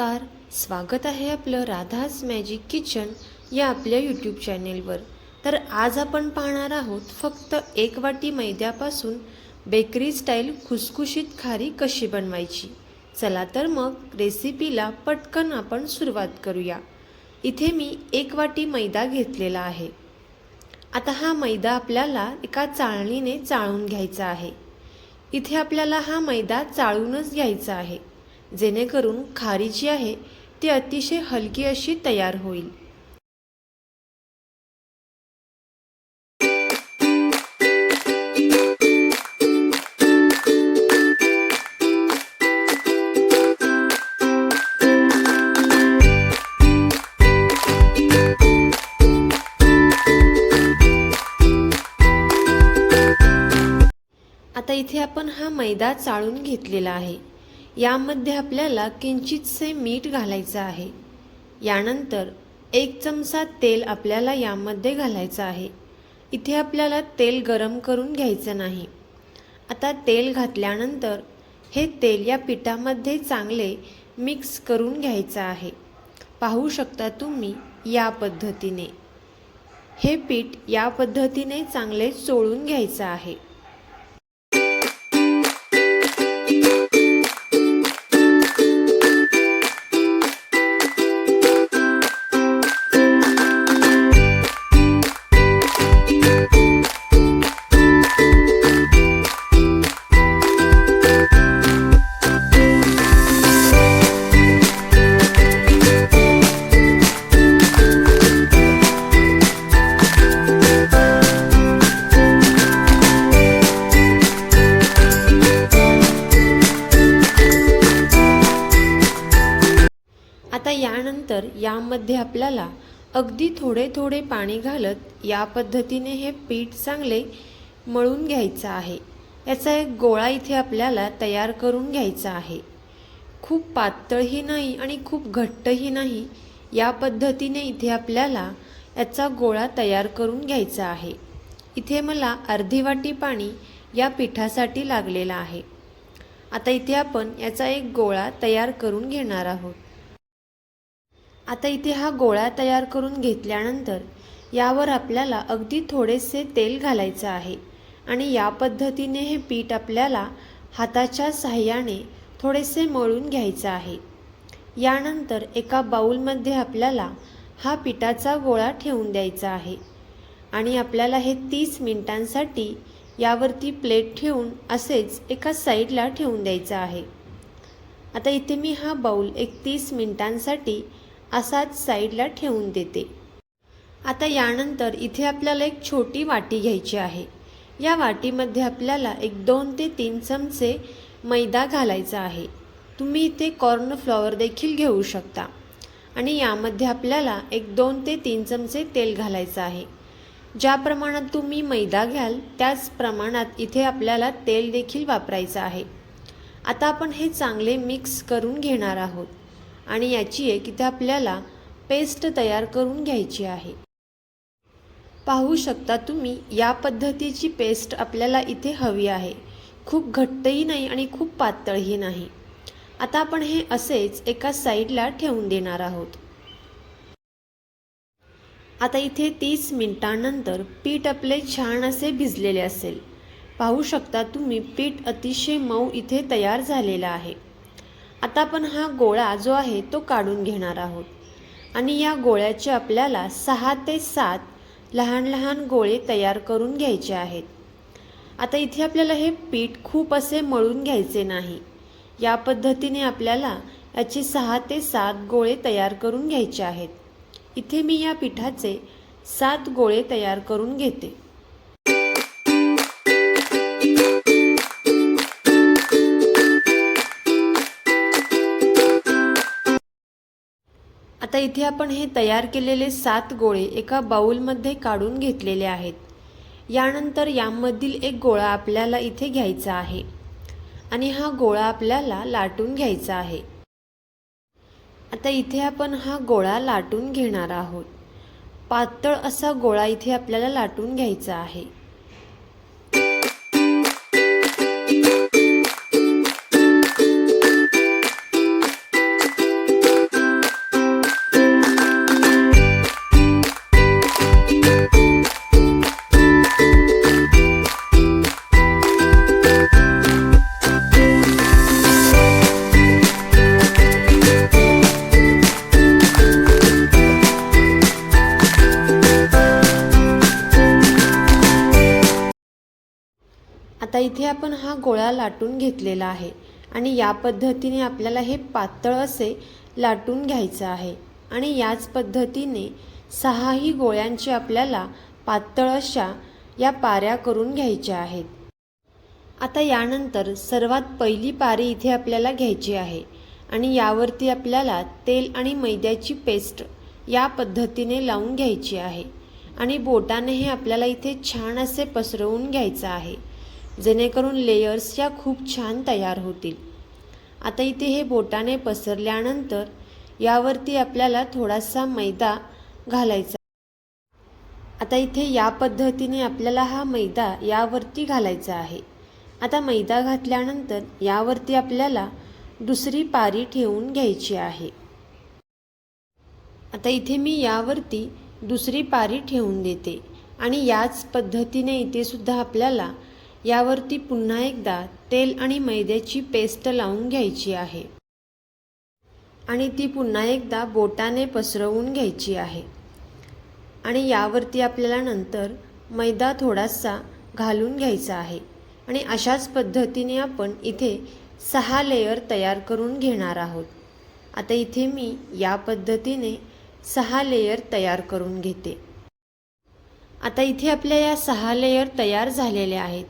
नमस्कार. स्वागत आहे आपलं राधाज मॅजिक किचन या आपल्या यूट्यूब चॅनेलवर तर आज आपण पाहणार आहोत फक्त एक वाटी मैद्यापासून बेकरी स्टाईल खुसखुशीत खारी कशी बनवायची. चला तर मग रेसिपीला पटकन आपण सुरुवात करूया. इथे मी एक वाटी मैदा घेतलेला आहे. आता हा मैदा आपल्याला एका चाळणीने चाळून घ्यायचा आहे. इथे आपल्याला हा मैदा चाळूनच घ्यायचा आहे. जेणेकरून खारी जी आहे ती अतिशय हलकी अशी तयार होईल. आता इथे आपण हा मैदा चाळून घेतलेला आहे. यामध्ये आपल्याला किंचितसे मीठ घालायचं आहे. यानंतर एक चमचा तेल आपल्याला यामध्ये घालायचं आहे. इथे आपल्याला तेल गरम करून घ्यायचं नाही. आता तेल घातल्यानंतर हे तेल या पिठामध्ये चांगले मिक्स करून घ्यायचं आहे. पाहू शकता तुम्ही या पद्धतीने. हे पीठ या पद्धतीने चांगले चोळून घ्यायचं आहे. त्यानंतर यामध्ये आपल्याला अगदी थोडे थोडे पाणी घालत या पद्धतीने हे पीठ चांगले मळून घ्यायचं आहे. याचा एक गोळा इथे आपल्याला तयार करून घ्यायचा आहे. खूप पातळही नाही आणि खूप घट्टही नाही या पद्धतीने इथे आपल्याला याचा गोळा तयार करून घ्यायचा आहे. इथे मला अर्धी वाटी पाणी या पिठासाठी लागलेलं आहे. आता इथे आपण याचा एक गोळा तयार करून घेणार आहोत. आता इथे हा गोळा तयार करून घेतल्यानंतर यावर आपल्याला अगदी थोडेसे तेल घालायचं आहे. आणि या पद्धतीने हे पीठ आपल्याला हाताच्या साह्याने थोडेसे मळून घ्यायचं आहे. यानंतर एका बाऊलमध्ये आपल्याला हा पिठाचा गोळा ठेवून द्यायचा आहे. आणि आपल्याला हे तीस मिनिटांसाठी यावरती प्लेट ठेवून असेच एका साईडला ठेवून द्यायचं आहे. आता इथे मी हा बाऊल एक तीस मिनिटांसाठी असाच साईडला ठेवून देते. आता यानंतर इथे आपल्याला एक छोटी वाटी घ्यायची आहे. या वाटीमध्ये आपल्याला एक दोन ते तीन चमचे मैदा घालायचा आहे. तुम्ही इथे कॉर्नफ्लॉवर देखील घेऊ शकता. आणि यामध्ये आपल्याला एक दोन ते तीन चमचे तेल घालायचं आहे. ज्या प्रमाणात तुम्ही मैदा घ्याल त्याच प्रमाणात इथे आपल्याला तेल देखील वापरायचं आहे. आता आपण हे चांगले मिक्स करून घेणार आहोत. आणि याची एक इथे आपल्याला पेस्ट तयार करून घ्यायची आहे. पाहू शकता तुम्ही या पद्धतीची पेस्ट आपल्याला इथे हवी आहे. खूप घट्टही नाही आणि खूप पातळही नाही. आता आपण हे असेच एका साईडला ठेवून देणार आहोत. आता इथे तीस मिनिटांनंतर पीठ आपले छान असे भिजलेले असेल. पाहू शकता तुम्ही पीठ अतिशय मऊ इथे तयार झालेला आहे. आता आपण हा गोळा जो आहे तो काढून घेणार आहोत. आणि या गोळ्याचे आपल्याला सहा ते सात लहान लहान गोळे तयार करून घ्यायचे आहेत. आता इथे आपल्याला हे पीठ खूप असे मळून घ्यायचे नाही. या पद्धतीने आपल्याला याचे सहा ते सात गोळे तयार करून घ्यायचे आहेत. इथे मी या पिठाचे सात गोळे तयार करून घेते. आता इथे आपण हे तयार केलेले सात गोळे एका बाऊलमध्ये काढून घेतलेले आहेत. यानंतर यामधील एक गोळा आपल्याला इथे घ्यायचा आहे. आणि हा गोळा आपल्याला लाटून घ्यायचा आहे. आता इथे आपण हा गोळा लाटून घेणार आहोत. पातळ असा गोळा इथे आपल्याला लाटून घ्यायचा आहे. इथे आपण हा गोळा लाटून घेतलेला आहे आणि या पद्धतीने आपल्याला हे पातळ असे लाटून घ्यायचं आहे. आणि याच पद्धतीने सहाही गोळ्यांची आपल्याला पातळ अशा या पाऱ्या करून घ्यायच्या आहेत. आता यानंतर सर्वात पहिली पारी इथे आपल्याला घ्यायची आहे आणि यावरती आपल्याला तेल आणि मैद्याची पेस्ट या पद्धतीने लावून घ्यायची आहे. आणि बोटाने हे आपल्याला इथे छान असे पसरवून घ्यायचं आहे. जेणेकरून लेयर्स या खूप छान तयार होतील. आता इथे हे बोटाने पसरल्यानंतर यावरती आपल्याला थोडासा मैदा घालायचा. आता इथे या पद्धतीने आपल्याला हा मैदा यावरती घालायचा आहे. आता मैदा घातल्यानंतर यावरती आपल्याला दुसरी पारी ठेवून घ्यायची आहे. आता इथे मी यावरती दुसरी पारी ठेवून देते आणि याच पद्धतीने इथे सुद्धा आपल्याला यावरती पुन्हा एकदा तेल आणि मैद्याची पेस्ट लावून घ्यायची आहे. आणि ती पुन्हा एकदा बोटाने पसरवून घ्यायची आहे. आणि यावरती आपल्याला नंतर मैदा थोडासा घालून घ्यायचा आहे. आणि अशाच पद्धतीने आपण इथे सहा लेयर तयार करून घेणार आहोत. आता इथे मी या पद्धतीने सहा लेयर तयार करून घेते. आता इथे आपल्या या सहा लेयर तयार झालेल्या आहेत.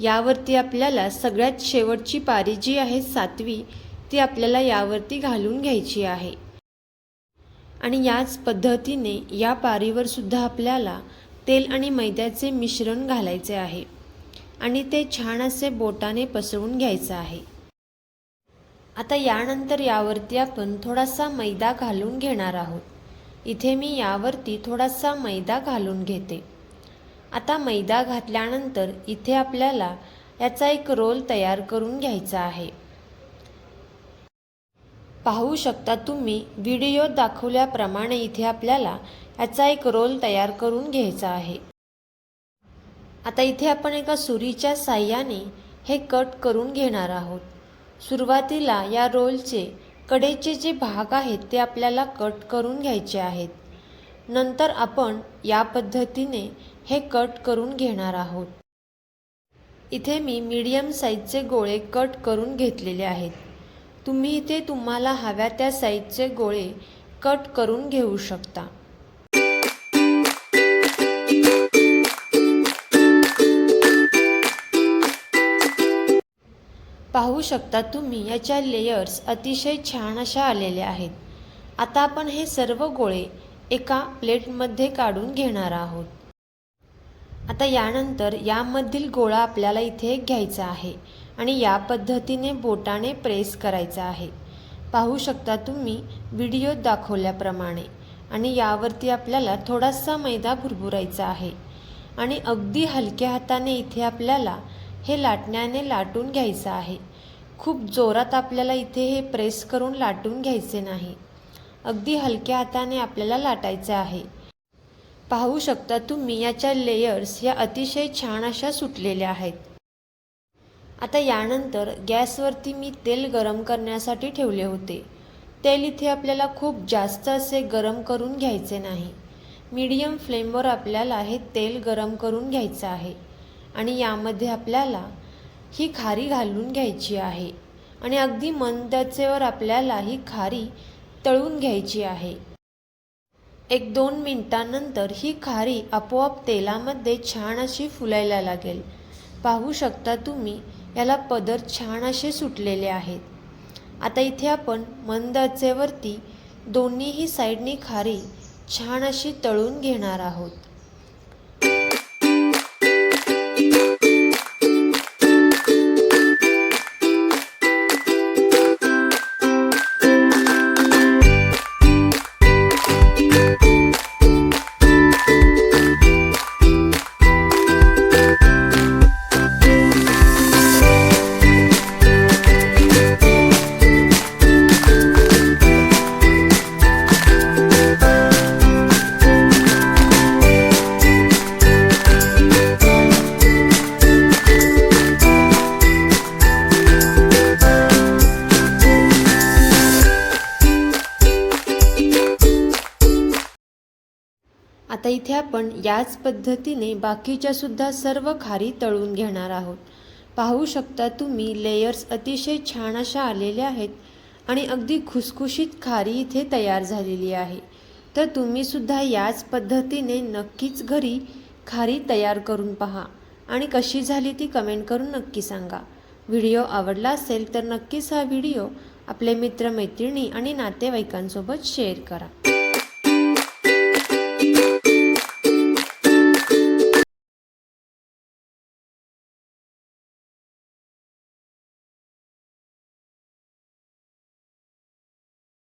यावरती आपल्याला सगळ्यात शेवटची पारी जी आहे सातवी ती आपल्याला यावरती घालून घ्यायची आहे. आणि याच पद्धतीने या पारीवर सुद्धा आपल्याला तेल आणि मैद्याचे मिश्रण घालायचे आहे. आणि ते छान असे बोटाने पसरवून घ्यायचं आहे. आता यानंतर यावरती आपण थोडासा मैदा घालून घेणार आहोत. इथे मी यावरती थोडासा मैदा घालून घेते. आता मैदा घातल्यानंतर इथे आपल्याला याचा एक रोल तयार करून घ्यायचा आहे. पाहू शकता तुम्ही व्हिडिओ दाखवल्याप्रमाणे इथे आपल्याला याचा एक रोल तयार करून घ्यायचा आहे. आता इथे आपण एका सुरीच्या साह्याने हे कट करून घेणार आहोत. सुरुवातीला या रोलचे कडेचे जे भाग आहेत ते आपल्याला कट करून घ्यायचे आहेत. नंतर आपण या पद्धतीने हे कट करून घेणार आहोत. इथे मी मीडियम साईजचे गोळे कट करून घेतलेले आहेत. तुम्ही इथे तुम्हाला हव्या त्या साईजचे गोळे कट करून घेऊ शकता. पाहू शकता तुम्ही याच्या लेयर्स अतिशय छान अशा आलेल्या आहेत. आता आपण हे सर्व गोळे एका प्लेटमध्ये काढून घेणार आहोत. आता यानंतर यामधील गोळा आपल्याला इथे घ्यायचा आहे आणि या पद्धतीने बोटाने प्रेस करायचा आहे. पाहू शकता तुम्ही व्हिडिओत दाखवल्याप्रमाणे आणि यावरती आपल्याला थोडासा मैदा भुरभुरायचा आहे आणि अगदी हलक्या हाताने इथे आपल्याला हे लाटण्याने लाटून घ्यायचं आहे. खूप जोरात आपल्याला इथे हे प्रेस करून लाटून घ्यायचे नाही. अगदी हलक्या हाताने आपल्याला लाटायचं आहे. पाहू शकता तुम्ही याच्या लेयर्स या अतिशय छान अशा सुटलेल्या आहेत. आता यानंतर गॅसवरती मी तेल गरम करण्यासाठी ठेवले होते. तेल इथे आपल्याला खूप जास्त असे गरम करून घ्यायचे नाही. मीडियम फ्लेमवर आपल्याला हे तेल गरम करून घ्यायचं आहे आणि यामध्ये आपल्याला ही खारी घालून घ्यायची आहे आणि अगदी मंदाचेवर आपल्याला ही खारी तळून घ्यायची आहे. एक दोन मिनिटांनंतर ही खारी आपोआप तेलामध्ये छान अशी फुलायला लागेल. पाहू शकता तुम्ही याला पदर छान असे सुटलेले आहेत. आता इथे आपण मंद आचेवरती दोन्हीही साईडनी खारी छान अशी तळून घेणार आहोत. आता इथे आपण याच पद्धतीने बाकीच्या सुद्धा सर्व खारी तळून घेणार आहोत. पाहू शकता तुम्ही लेयर्स अतिशय छान अशा आलेल्या आहेत आणि अगदी खुसखुशीत खारी इथे तयार झालेली आहे. तर तुम्हीसुद्धा याच पद्धतीने नक्कीच घरी खारी तयार करून पहा. आणि कशी झाली ती कमेंट करून नक्की सांगा. व्हिडिओ आवडला असेल तर नक्कीच हा व्हिडिओ आपले मित्रमैत्रिणी आणि नातेवाईकांसोबत शेअर करा.